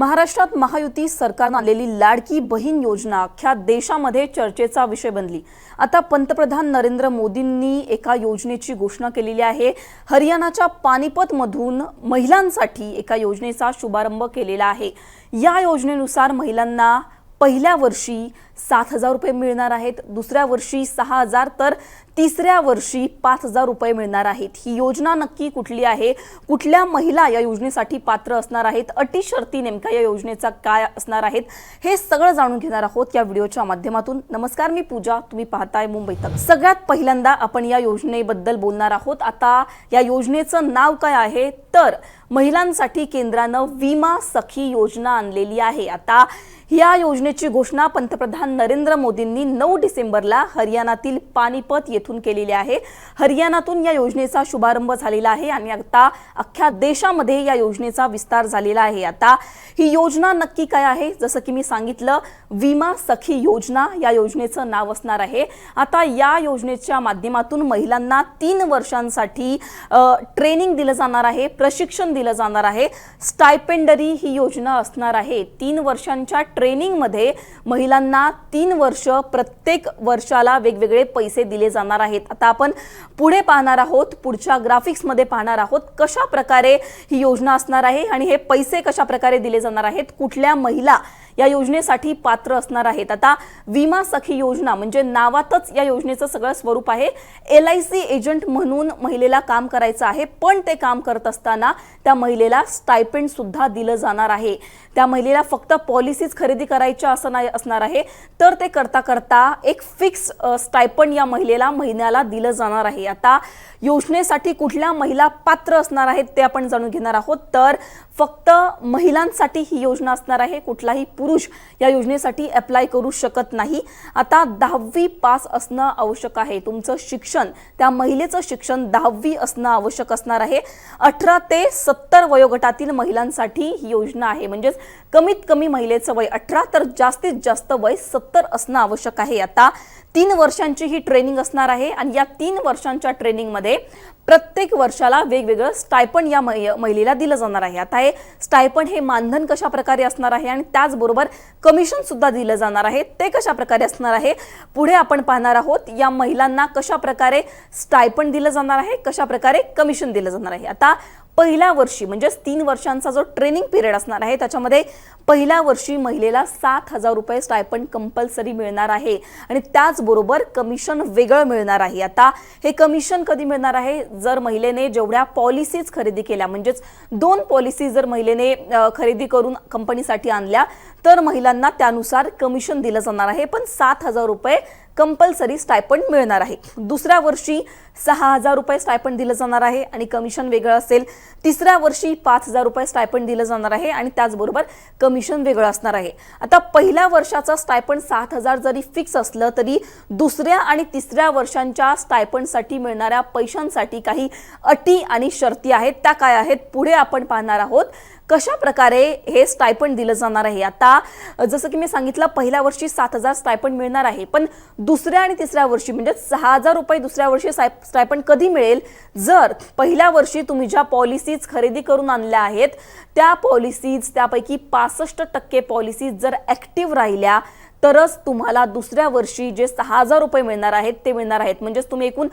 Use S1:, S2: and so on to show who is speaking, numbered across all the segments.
S1: महाराष्ट्रात महायुती सरकारनं आलेली लाडकी बहीण योजना अख्ख्या देशामध्ये चर्चेचा विषय बनली. आता पंतप्रधान नरेंद्र मोदींनी एका योजनेची घोषणा केलेली आहे. हरियाणाच्या पानिपतमधून महिलांसाठी एका योजनेचा शुभारंभ केलेला आहे. या योजनेनुसार महिलांना पहिल्या वर्षी सात हजार रुपये मिळणार आहेत. दुसऱ्या वर्षी सहा हजार तर तिसऱ्या वर्षी पाच हजार रुपये मिळणार आहेत. ही योजना नक्की कुठली आहे? कुठल्या महिला या योजनेसाठी पात्र असणार आहेत? अटी शर्ती नेमक्या या योजनेचा काय असणार आहेत? हे सगळं जाणून घेणार आहोत या व्हिडिओच्या माध्यमातून. नमस्कार मी पूजा. तुम्ही पाहताय मुंबई तक. सगळ्यात पहिल्यांदा आपण या योजनेबद्दल बोलणार आहोत. आता या योजनेचं नाव काय आहे? तर महिलांसाठी केंद्रानं विमा सखी योजना आणलेली आहे. आता या योजनेची घोषणा पंतप्रधान नरेंद्र मोदींनी नऊ डिसेंबरला हरियाणातील पानिपत येथून केलेली आहे. हरियाणातून या योजनेचा शुभारंभ झालेला आहे आणि आता अख्ख्या देशामध्ये या योजनेचा विस्तार झालेला आहे. आता ही योजना नक्की काय आहे? जसं की मी सांगितलं विमा सखी योजना या योजनेचं नाव असणार आहे. आता या योजनेच्या माध्यमातून महिलांना तीन वर्षांसाठी ट्रेनिंग दिलं जाणार आहे प्रशिक्षण दिलं जाणार आहे. स्टायपेंडरी ही योजना असणार आहे. तीन वर्षांच्या ट्रेनिंगमध्ये महिलांना तीन वर्ष प्रत्येक वर्षाला वेगवेगळे पैसे दिले जाणार आहेत. आता आपण पुढे पाहणार आहोत पुढच्या ग्राफिक्समध्ये पाहणार आहोत कशा प्रकारे ही योजना असणार आहे आणि हे पैसे कशा प्रकारे दिले जाणार आहेत कुठल्या महिला या योजनेसाठी पात्र असणार आहेत. आता विमा सखी योजना म्हणजे नावातच या योजनेचं सगळं स्वरूप आहे. एल आय सी एजंट म्हणून महिलेला काम करायचं आहे पण ते काम करत असताना त्या महिलेला स्टायपेंड सुद्धा दिलं जाणार आहे. त्या महिलेला फक्त पॉलिसीज खरेदी करायच्या असं नाही असणार आहे. तर ते करता करता एक फिक्स स्टायपंड या महिलेला महिन्याला दिलं जाणार आहे. आता योजनेसाठी कुठल्या महिला पात्र असणार आहेत ते आपण जाणून घेणार आहोत. तर फक्त महिलांसाठी ही योजना असणार आहे. कुठलाही पुरुष या योजनेसाठी अप्लाय करू शकत नाही. आता दहावी पास असणं आवश्यक आहे. तुमचं शिक्षण त्या महिलेचं शिक्षण दहावी असणं आवश्यक असणार आहे. अठरा ते सत्तर वयोगटातील महिलांसाठी ही योजना आहे. म्हणजेच कमीत कमी महिलेचं वय अठरा तर जास्तीत जास्त वय सत्तर असणं आवश्यक आहे. आता तीन वर्षांची ही ट्रेनिंग असणार आहे आणि या तीन वर्षांच्या ट्रेनिंगमध्ये प्रत्येक वर्षाला वेगवेगळं स्टायपन या मै- महिलेला दिलं जाणार आहे. आता हे स्टायपन हे मानधन कशा प्रकारे असणार आहे आणि त्याचबरोबर कमिशन सुद्धा दिलं जाणार आहे. ते कशा प्रकारे असणार आहे? पुढे आपण पाहणार आहोत या महिलांना कशा प्रकारे स्टायपन दिलं जाणार आहे कशा प्रकारे कमिशन दिलं जाणार आहे. आता पहिल्या वर्षी म्हणजेच तीन वर्षांचा जो ट्रेनिंग पिरियड असणार आहे त्याच्यामध्ये पहिल्या वर्षी महिलेला सात हजार रुपये स्टायपंड कंपल्सरी मिळणार आहे. आणि त्याचबरोबर कमिशन वेगळं मिळणार आहे. आता हे कमिशन कधी मिळणार आहे? जर महिलेने जेवढ्या पॉलिसीज खरेदी केल्या म्हणजेच दोन पॉलिसी जर महिलेने खरेदी करून कंपनीसाठी आणल्या तर महिलांना त्यानुसार कमिशन दिलं जाणार आहे पण सात हजार रुपये कंपल्सरी स्टायपंड मिळणार आहे. दुसऱ्या वर्षी सहा हजार रुपये स्टायपंड दिलं जाणार आहे आणि कमिशन वेगळं असेल तिसऱ्या वर्षी पाच हजार रुपये स्टायपंड दिलं जाणार आहे आणि त्याचबरोबर कमिशन वेगळं असणार आहे. आता पहिल्या वर्षाचं स्टायपंड सात हजार जरी फिक्स असलं तरी दुसऱ्या आणि तिसऱ्या वर्षांच्या स्टायपंडसाठी मिळणाऱ्या पैशांसाठी काही अटी आणि शर्ती आहेत त्या काय आहेत पुढे आपण पाहणार आहोत. कशा प्रकारे हे स्टायपंड दिलं जाणार आहे? आता जसं की मी सांगितलं पहिल्या वर्षी सात हजार स्टायपंड मिळणार आहे पण दुसऱ्या आणि तिसऱ्या वर्षी म्हणजे सहा हजार रुपये दुसऱ्या वर्षी स्टायपंड कधी मिळेल? जर पहिल्या वर्षी तुम्ही ज्या पॉलिसीज खरेदी करून आणल्या आहेत त्या पॉलिसीज त्यापैकी पासष्ट टक्के पॉलिसीज जर ॲक्टिव्ह राहिल्या तरच तुम्हाला दुसऱ्या वर्षी जे सहा हजार रुपये मिळणार आहेत ते मिळणार आहेत. म्हणजेच तुम्ही एकूण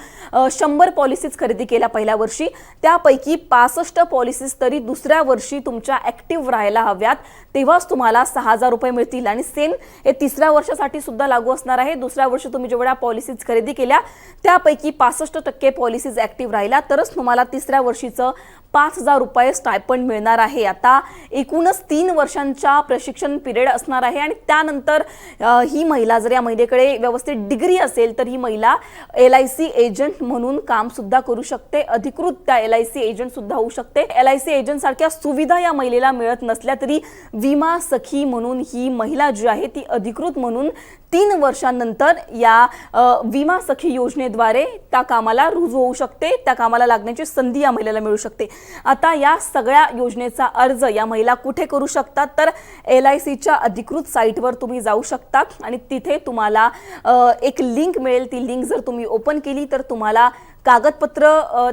S1: शंभर पॉलिसीज खरेदी केल्या पहिल्या वर्षी. त्यापैकी पासष्ट पॉलिसीज तरी दुसऱ्या वर्षी तुमच्या ॲक्टिव्ह राहायला हव्यात. तेव्हाच तुम्हाला सहा हजार रुपये मिळतील. आणि सेम हे तिसऱ्या वर्षासाठी सुद्धा लागू असणार आहे. दुसऱ्या वर्षी तुम्ही जेवढ्या पॉलिसीज खरेदी केल्या त्यापैकी पासष्ट टक्के पॉलिसीज ॲक्टिव्ह राहिल्या तरच तुम्हाला तिसऱ्या वर्षीचं पाच हजार रुपये स्टायपंड मिळणार आहे. आता एकूणच तीन वर्षांच्या प्रशिक्षण पिरियड असणार आहे आणि त्यानंतर ही महिला जर या महिलेकडे व्यवस्थित डिग्री असेल तर ही महिला एल आय सी एजंट म्हणून कामसुद्धा करू शकते. अधिकृत त्या एल आय सी एजंटसुद्धा होऊ शकते. एल आय सी एजंटसारख्या सुविधा या महिलेला मिळत नसल्या तरी विमा सखी म्हणून ही महिला जी आहे ती अधिकृत म्हणून तीन वर्षांनंतर या विमा सखी योजनेद्वारे त्या कामाला रुजू होऊ शकते त्या कामाला लागण्याची संधी या महिलेला मिळू शकते. आता या सगळ्या योजनेचा अर्ज या महिला कुठे करू शकतात? तर एल आय सीच्या अधिकृत साईटवर तुम्ही जाऊ शकता आणि तिथे तुम्हाला एक लिंक मिळेल. ती लिंक जर तुम्ही ओपन केली तर तुम्हाला कागदपत्र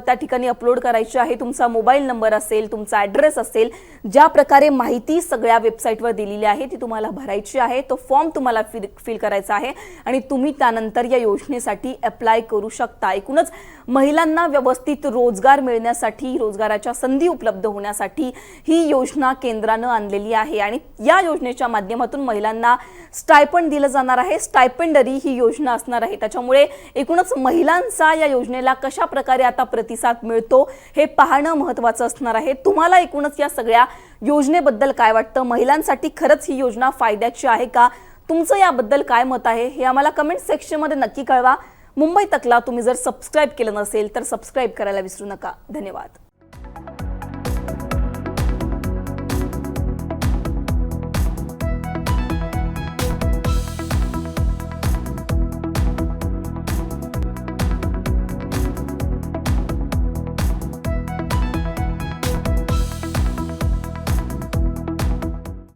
S1: त्या ठिकाणी अपलोड करायची आहे. तुमचा मोबाईल नंबर असेल तुमचा ॲड्रेस असेल ज्या प्रकारे माहिती सगळ्या वेबसाईटवर दिलेली आहे ती तुम्हाला भरायची आहे. तो फॉर्म तुम्हाला फिल फिल करायचा आहे आणि तुम्ही त्यानंतर या योजनेसाठी अप्लाय करू शकता. एकूणच महिलांना व्यवस्थित रोजगार मिळण्यासाठी रोजगाराच्या संधी उपलब्ध होण्यासाठी ही योजना केंद्रानं आणलेली आहे. आणि या योजनेच्या माध्यमातून महिलांना स्टायपंड दिलं जाणार आहे. स्टायपेंडरी ही योजना असणार आहे. त्याच्यामुळे एकूणच महिलांचा या योजनेला कशा प्रकारे आता प्रतिसाद मिळतो हे पाहणं महत्त्वाचं असणार आहे. तुम्हाला एकूणच या सगळ्या योजनेबद्दल काय वाटतं? महिलांसाठी खरंच ही योजना फायद्याची आहे का? तुमचं याबद्दल काय मत आहे? हे आम्हाला कमेंट सेक्शनमध्ये नक्की कळवा. मुंबई तकला तुम्ही जर सबस्क्राईब केलं नसेल तर सबस्क्राईब करायला विसरू नका. धन्यवाद.